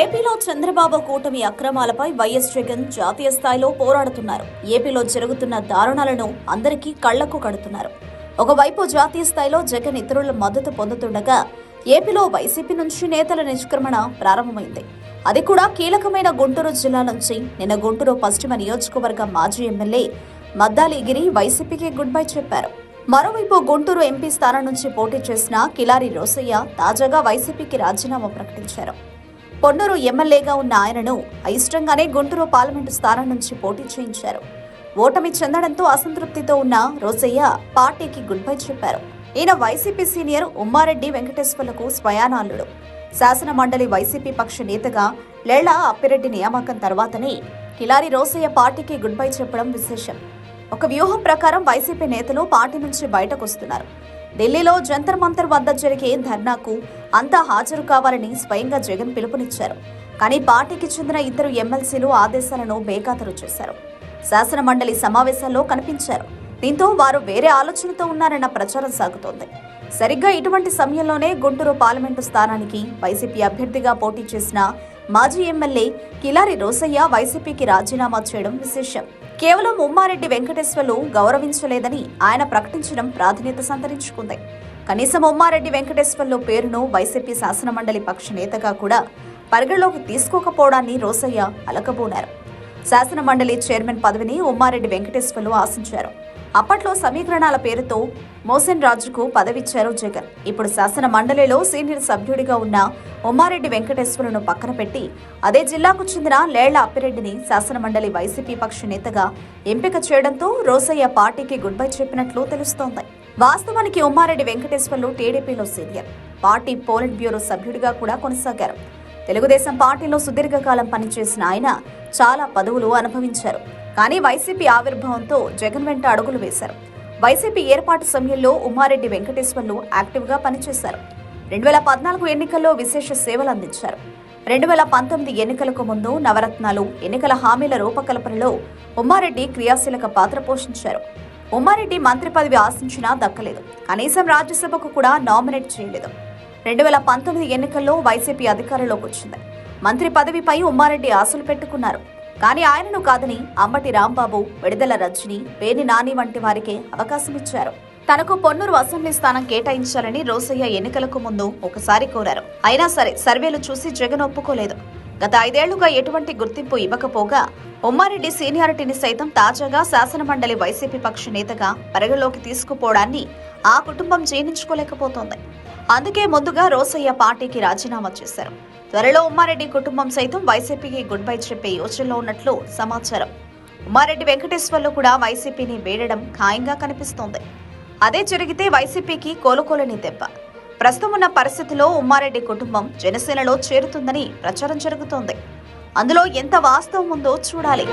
ఏపీలో చంద్రబాబు కూటమి అక్రమాలపై వైఎస్ జగన్ జాతీయ స్థాయిలో పోరాడుతున్నారు. ఏపీలో జరుగుతున్న దారుణాలను అందరికీ కళ్ళకు కడుతున్నారు. ఒకవైపు జాతీయ స్థాయిలో జగన్ ఇతరుల మద్దతు పొందుతుండగా ఏపీలో వైసీపీ నుంచి నేతల నిష్క్రమణ ప్రారంభమైంది. అది కూడా కీలకమైన గుంటూరు జిల్లా నుంచి. నిన్న గుంటూరు పశ్చిమ నియోజకవర్గ మాజీ ఎమ్మెల్యే మద్దాలిగిరి వైసీపీకి గుడ్ బై చెప్పారు. మరోవైపు గుంటూరు ఎంపీ స్థానం నుంచి పోటీ చేసిన కిలారి రోసయ్య తాజాగా వైసీపీకి రాజీనామా ప్రకటించారు. పొన్నూరు ఎమ్మెల్యేగా ఉన్న ఆయనను అయిష్టంగానే గుంటూరు పార్లమెంటు స్థానం నుంచి పోటీ చేయించారు. ఓటమి చెందడంతో అసంతృప్తితో ఉన్న రోజయ్య పార్టీకి గుడ్ బై చెప్పారు. ఈయన వైసీపీ సీనియర్ ఉమ్మారెడ్డి వెంకటేశ్వర్లకు స్వయానాలుడు శాసన మండలి వైసీపీ పక్ష నేతగా లేళ్ళ అప్పిరెడ్డి నియామకం తర్వాతనే కిలారి రోసయ్య పార్టీకి గుడ్ బై చెప్పడం విశేషం. ఒక వ్యూహం ప్రకారం వైసీపీ నేతలు పార్టీ నుంచి బయటకు వస్తున్నారు ఢిల్లీలో జంతర్ మంతర్ వద్ద జరిగే ధర్నాకు అంతా హాజరు కావాలని స్వయంగా జగన్ పిలుపునిచ్చారు. కానీ పార్టీకి చెందిన ఇద్దరు ఎమ్మెల్సీలు ఆదేశాలను బేఖాతరు చేశారు. శాసన మండలి సమావేశాల్లో కనిపించారు. దీంతో వారు వేరే ఆలోచనతో ఉన్నారన్న ప్రచారం సాగుతోంది. సరిగ్గా ఇటువంటి సమయంలోనే గుంటూరు పార్లమెంటు స్థానానికి వైసీపీ అభ్యర్థిగా పోటీ చేసిన మాజీ ఎమ్మెల్యే కిలారి రోసయ్య వైసీపీకి రాజీనామా చేయడం విశేషం. కేవలం ఉమ్మారెడ్డి వెంకటేశ్వర్లు గౌరవించలేదని ఆయన ప్రకటించడం ప్రాధాన్యత సంతరించుకుంది. కనీసం ఉమ్మారెడ్డి వెంకటేశ్వర్లు పేరును వైసీపీ శాసనమండలి పక్ష నేతగా కూడా పరిగణలోకి తీసుకోకపోవడాన్ని రోసయ్య అలకబోనారు. శాసనమండలి చైర్మన్ పదవిని ఉమ్మారెడ్డి వెంకటేశ్వర్లు ఆశించారు. అప్పట్లో సమీకరణాల పేరుతో మోసన్ రాజుకు పదవిచ్చారు జగన్. ఇప్పుడు శాసన మండలిలో సీనియర్ సభ్యుడిగా ఉన్న ఉమ్మారెడ్డి వెంకటేశ్వరును పక్కన పెట్టి అదే జిల్లాకు చెందిన లేళ్ళ అప్పిరెడ్డిని శాసన మండలి వైసీపీ పక్ష నేతగా ఎంపిక చేయడంతో రోసయ్య పార్టీకి గుడ్ బై చెప్పినట్లు తెలుస్తోంది. వాస్తవానికి ఉమ్మారెడ్డి వెంకటేశ్వర్లు టీడీపీలో సీనియర్. పార్టీ పోలిట్ బ్యూరో సభ్యుడిగా కూడా కొనసాగారు. తెలుగుదేశం పార్టీలో సుదీర్ఘకాలం పనిచేసిన ఆయన చాలా పదవులు అనుభవించారు. కానీ వైసీపీ ఆవిర్భావంతో జగన్ వెంట అడుగులు వేశారు. వైసీపీ ఏర్పాటు సమయంలో ఉమ్మారెడ్డి వెంకటేశ్వర్లు యాక్టివ్గా పనిచేశారు. రెండు వేల పద్నాలుగు ఎన్నికల్లో విశేష సేవలు అందించారు. రెండు వేల పంతొమ్మిది ఎన్నికలకు ముందు నవరత్నాలు ఎన్నికల హామీల రూపకల్పనలో ఉమ్మారెడ్డి క్రియాశీలక పాత్ర పోషించారు. ఉమ్మారెడ్డి మంత్రి పదవి ఆశించినా దక్కలేదు. కనీసం రాజ్యసభకు కూడా నామినేట్ చేయలేదు. రెండు వేల పంతొమ్మిది ఎన్నికల్లో వైసీపీ అధికారంలోకి వచ్చింది. మంత్రి పదవిపై ఉమ్మారెడ్డి ఆశలు పెట్టుకున్నారు. కానీ ఆయనను కాదని అంబటి రాంబాబు విడుదల రజని పేని నాని వంటి వారికే అవకాశం ఇచ్చారు. తనకు పొన్నూరు అసెంబ్లీ స్థానం కేటాయించాలని రోసయ్య ఎన్నికలకు ముందు ఒకసారి కోరారు. అయినా సరే సర్వేలు చూసి జగన్ ఒప్పుకోలేదు. గత ఐదేళ్ళుగా ఎటువంటి గుర్తింపు ఇవ్వకపోగా ఉమ్మారెడ్డి సీనియారిటీని సైతం తాజాగా శాసనమండలి వైసీపీ పక్ష నేతగా పరిగణలోకి తీసుకుపోవడాన్ని ఆ కుటుంబం జీర్ణించుకోలేకపోతోంది. అందుకే ముందుగా రోసయ్య పార్టీకి రాజీనామా చేశారు. త్వరలో ఉమ్మారెడ్డి కుటుంబం సైతం వైసీపీకి గుడ్ బై చెప్పే యోచనలో ఉన్నట్లు సమాచారం. ఉమ్మారెడ్డి వెంకటేశ్వర్లు కూడా వైసీపీని వేడడం ఖాయంగా కనిపిస్తోంది. అదే జరిగితే వైసీపీకి కోలుకోలేని దెబ్బ. ప్రస్తుతం ఉన్న పరిస్థితిలో ఉమ్మారెడ్డి కుటుంబం జనసేనలో చేరుతుందని ప్రచారం జరుగుతోంది. అందులో ఎంత వాస్తవం ఉందో చూడాలి.